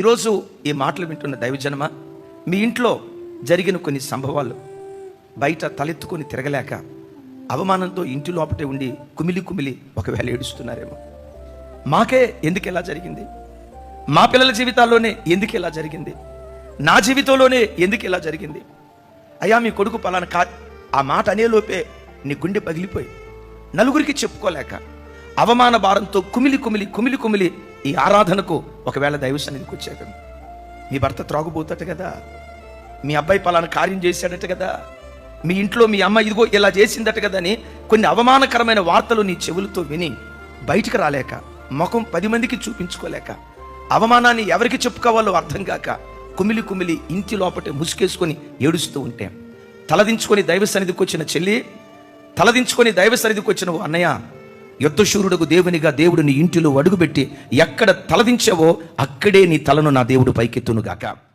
ఈరోజు ఈ మాటలు వింటున్న దైవజనమ? మీ ఇంట్లో జరిగిన కొన్ని సంభవాలు బయట తలెత్తుకొని తిరగలేక అవమానంతో ఇంటి లోపటే ఉండి కుమిలి కుమిలి ఒకవేళ ఏడుస్తున్నారేమో. మాకే ఎందుకు ఇలా జరిగింది? మా పిల్లల జీవితాల్లోనే ఎందుకు ఇలా జరిగింది? నా జీవితంలోనే ఎందుకు ఇలా జరిగింది? అయ్యా మీ కొడుకు పలానా కా ఆ మాట అనేలోపే నీ గుండె పగిలిపోయి నలుగురికి చెప్పుకోలేక అవమాన భారంతో కుమిలి కుమిలి కుమిలి కుమిలి ఈ ఆరాధనకు ఒకవేళ దైవ సన్నిధికి వచ్చాక మీ భర్త త్రాగుపోతాట కదా? మీ అబ్బాయి పలానా కార్యం చేశాడట కదా? మీ ఇంట్లో మీ అమ్మ ఇదిగో ఇలా చేసిందట కదా అని కొన్ని అవమానకరమైన వార్తలు నీ చెవులతో విని బయటికి రాలేక ముఖం పది మందికి చూపించుకోలేక అవమానాన్ని ఎవరికి చెప్పుకోవాలో అర్థం కాక కుమిలి కుమిలి ఇంటి లోపటే ముసుకేసుకొని ఏడుస్తూ ఉంటే తలదించుకొని దైవ సన్నిధికి వచ్చిన చెల్లి తలదించుకొని దైవ సన్నిధికి వచ్చిన ఓ అన్నయ్య యుద్ధశూరుడుకు దేవునిగా దేవుడు నీ ఇంటిలో అడుగుపెట్టి ఎక్కడ తలదించావో అక్కడే నీ తలను నా దేవుడు పైకెత్తునుగాక.